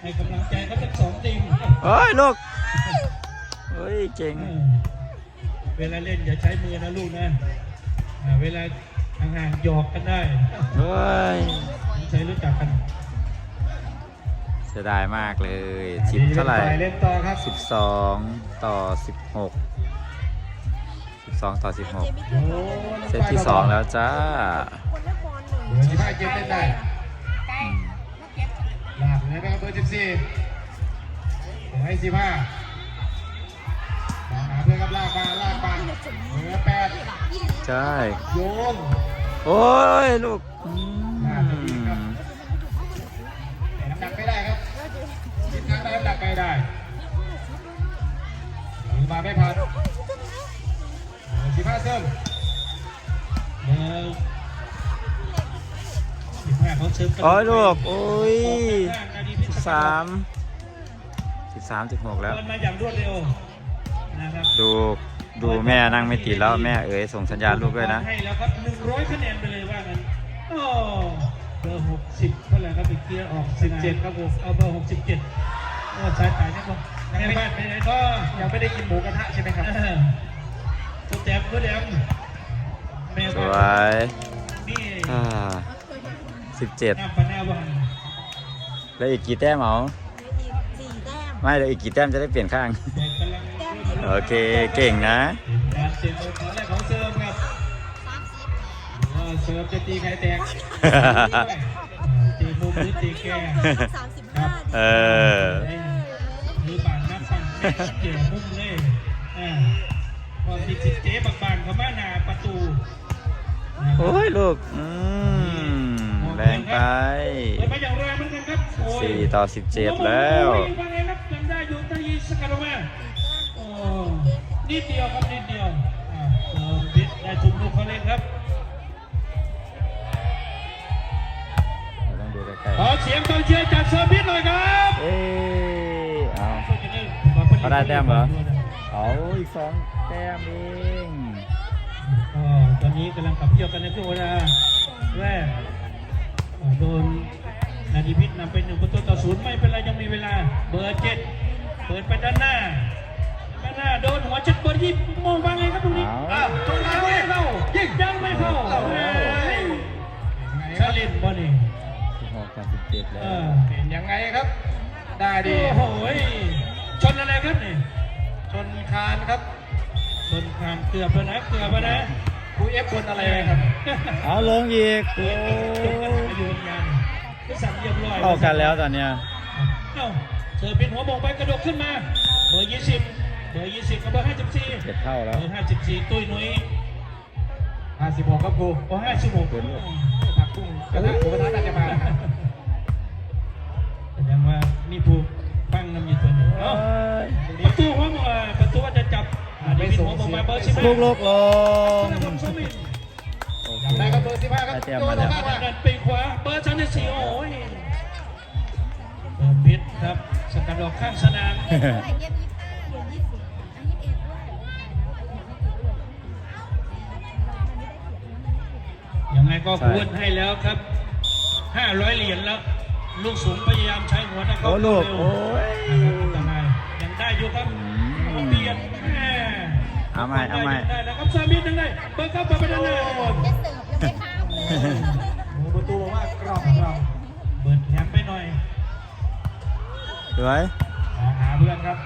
ให้กำลังใจเขาทั้งสองทีมเฮ้ยลูกเฮ้ยเจ๋งเออเวลาเล่นอย่าใช้มือนะลูกนะอ่าเวลาห่างๆหยอกกันได้เฮ้ยใช้รู้จักกันเสียดายมากเลยสิบเท่าไหร่เล่นต่อครับสิบสองต่อสิบหกสิบสองต่อสิบหกโอ้เซตที่สองแล้วจ้าคนละบอลหนึ่งเบอร์สิบห้าเกมเล่นได้อืมลากเลย นะครับเบอร์สิบสี่ให้สิบห้าหาเพื่อนครับลากมาลากมาเบอร์แปดใช่ โยนโอ้ยลูกอืมแต่น้ำหนักไม่ได้ครับทิศทางได้น้ำหนักไม่ได้มือมาไม่ผ่านสิบห้าเซิร์ฟเบอร์สิบห้าเขาเซิร์ฟกันโอ้ยลูกโอ้ย ออกข้างๆนาทีพิสิบศสามสิบสามสิบหกแล้ว เดินมาอย่างรวดเร็วนะครับดูดูแม่นั่งไม่ติดแล้วแม่เอ๋ยส่งสัญญาณลูกด้วยนะ ให้แล้วครับหนึ่งร้อยคะแนนไปเลยว่างั้นโอ้เบอร์หกสิบเท่าไหร่ครับอีกเกียร์ออกสิบเจ็ดครับผมเอาเบอร์หกสิบเจ็ดโอ้สายตายนี่ก็แม่บ้านไปไหนก็ยังไม่ได้กินหมูกระทะใช่ไหมครับเออตัวแต้มตัวแต้มแม่สบ้าวนยนี่สิบเจ็ด แล้วอีกกี่แต้มเอาอีกสี่แต้มไม่แล้วอีกกี่แต้มจะได้เปลี่ยนข้าง แต่กำลังโอเคเก่งนะ การเสียงของแรกของเซิร์ฟครับสามสิบเออเซิร์ฟจะตีใครแตกตีมุมหรือตีแก้สามสิบห้าเออหรือบานนับฟังแม่เกี่ยวมุมเลยอ่าพอติดสิเจ๊บักบานเขามาหน้าประตูโอ้ยลูก อืมแรงไป เปิดมาอย่างแรงเหมือนกันครับโอ้ย สี่ต่อสิบเจ็ดแล้วนิดเดียวครับนิดเดียวอ่าเติมพิษได้ถูกลูกเขาเล่นครับต้องดูใกล้ขอเสียงกองเชียร์จากเซอร์บิสหน่อยครับเอ้ยเอาเขาได้แต้มเหรอเอาอีกสองแต้มเองตอนนี้กำลังขับเที่ยวกันในช่วงเวลาแรกอ่โดน นาทีพิษนำไปหนึ่งประตูต่อศูนย์ไม่เป็นไรยังมีเวลา เบอร์เจ็ดเปิดไปด้านหน้าด้านหน้าโดนหัวชัดเบอร์ยี่มองว่าไงครับตรงนี้เอาอ้าวตรงนี้ไม่เข้ายิงยังไม่เข้าเฮ้ยชาลินบอลนี่สิบหกต่อสิบเจ็ดเอแล้วอเป็นยังไงครับ ได้ดีโอ้โหชนอะไรครับนี่ชนคานครับชนคานเกือบแล้วนะเกือบแล้วนะคูเอฟบนอะไรไหมครับ เอาลงอีกโอ้โอ้ยอยู่งานก็ สั่งเรียบร้อยเข้ากันแล้วตอนเนี้ยเอ้าเสือเป็นหัวบงไปกระโดดขึ้นมาเบอร์ยี่สิบเบอร์ยี่สิบกับเบอร์ห้าสิบสี่เจ็ดเท่าเบแล้วอร์ห้าสิบสี่ตุ้ยนุ้ย56ครับครูเบอร์ห้าสิบหกเกินด้วยผักกุ้งกระทะหมูกระทะน่าจะมานะครับแสดงว่ามีผู้ฟังนำอยู่ตัวหนึงเอ้าประตูหัวบงอะประตูว่าจะจับอ่าเดี๋ยวมีหัวบงมาเบอร์สิบห้าลูกลูกลง แต้มมาแล้วโยนเข้าดันปีกขวาเบอร์สามสิบสี่โอ้ยเบอร์พิษครับสกัดออกข้างสนามเท่าไหร่เกมยี่สิบห้าเดี๋ยวยี่สิบอันยี่สิบเอ็ดด้วยยังไงก็ควรให้แล้วครับ500เหรียญแล้ว ลูกสูงพยายามใช้หัวนะครับโอ้ลูกเร็วโอ้ยนะครับอันตรายยังได้อยู่ครับอืมเปลี่ยนแม่เอาใหม่เอาใหม่ได้นะครับซามิดยังได้เบิร์ครับไปด้านหน้า จะเสิร์ฟยังไม่ข้ามเลยหมูประตูบอกว่ากรอบกรอบเบิร์ดแถมไปหน่อยสวยหาหาเพื่อนครับ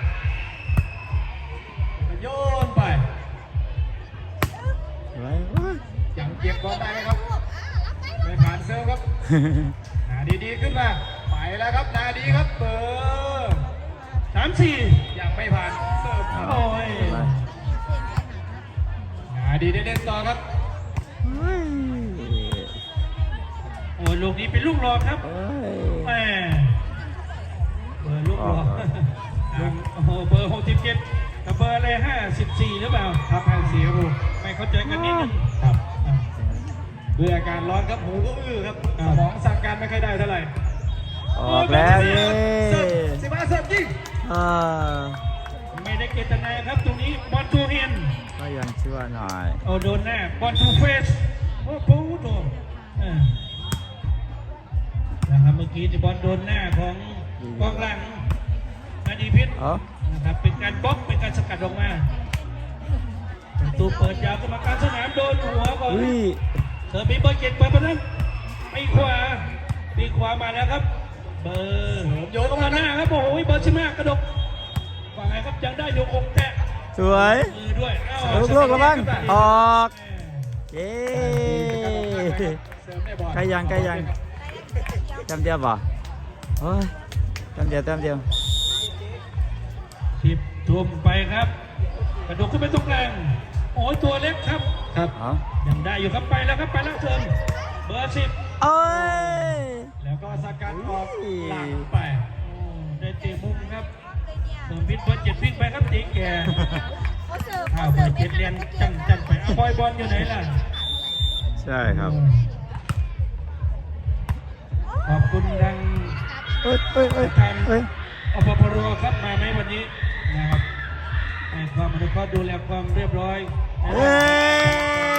โยนไปสวยโอ้ยยังเก็บบอลได้ไหมครับไม่ผ่านเซิร์ฟครับนาดีๆขึ้นมาไปแล้วครับนาดีครับเบอร์สามสี่ยังไม่ผ่านเซิร์ฟครับโอ้ยนาดีเด่นๆต่อครับ อ้ยลูกนี้เป็นลูกหลอกครับโอ้ยแม่เบอร์ลูกหลอกอ๋อลูกโอ้โหเบอร์หกสิบเจ็ดกับเบอร์อะไรห้าสิบสี่หรือเปล่าครับแพนสีครับครูไม่เข้าใจกันนิดนึงครับด้วยอาการร้อนครับหูก็อื้อครับสมองสั่งการไม่ค่อยได้เท่าไหร่ออกแล้วเย้เสิร์ฟสิบห้าเสิร์ฟยิงอ่าไม่ได้เกตนาครับตรงนี้บอลทูเฮนก็ยังชั่วหน่อย โอ้โดนหน้าบอลทูเฟสโอ้โหโดนเออ นะครับเมื่อกี้ที่บอลโดนหน้าของกองหลังนาดีพิษเอานะครับเป็นการบล็อกเป็นการสกัดออกมาประตูเปิดยาวกรรมการสนามโดนหัวก่อนอุ้ยเธอมีเบอร์เจ็ดเปิดไปนั้นปีขวาปีขวามาแล้วครับ เบอร์โยนเข้ามาหน้าครับโอ้โหเบอร์ชิมากระดกว่าไงครับยังได้ยกอกแตะสวยมือด้วยเอ้าลูกลูกระวังออกเย้เสริมได้บอลใกล้ยังใกล้ยัง แต้มเดียวบ่โอ้ยแต้มเดียวแต้มเดียวทิบทุ่มไปครับ กระดกขึ้นไปตรงกลางโอ้ยตัวเล็กครับ ครับเอายังได้อยู่ครับไปแล้วครับไปแล้วเชิญเบอร์สิบโอ้ยแล้วก็สกัดออกหลังไปโอ้ได้เตะมุมครับเสริมพิษเบอร์เจ็ดวิ่งไปครับตีแก่เขาเสิร์ฟข้าเขาวเบเสิอร์ฟร์เจ็ดเรียนจังจังไปเอาบอยบอลอยู่ไหนล่ะ ใช่ครับ ขอบคุณทางเอ้ยเอ้ยเอ้ยเอ้ยอปพรครับมาไหมวันนี้นะครับให้ความอนุเคราะห์ดูแลความเรียบร้อยนะคเอ้รับ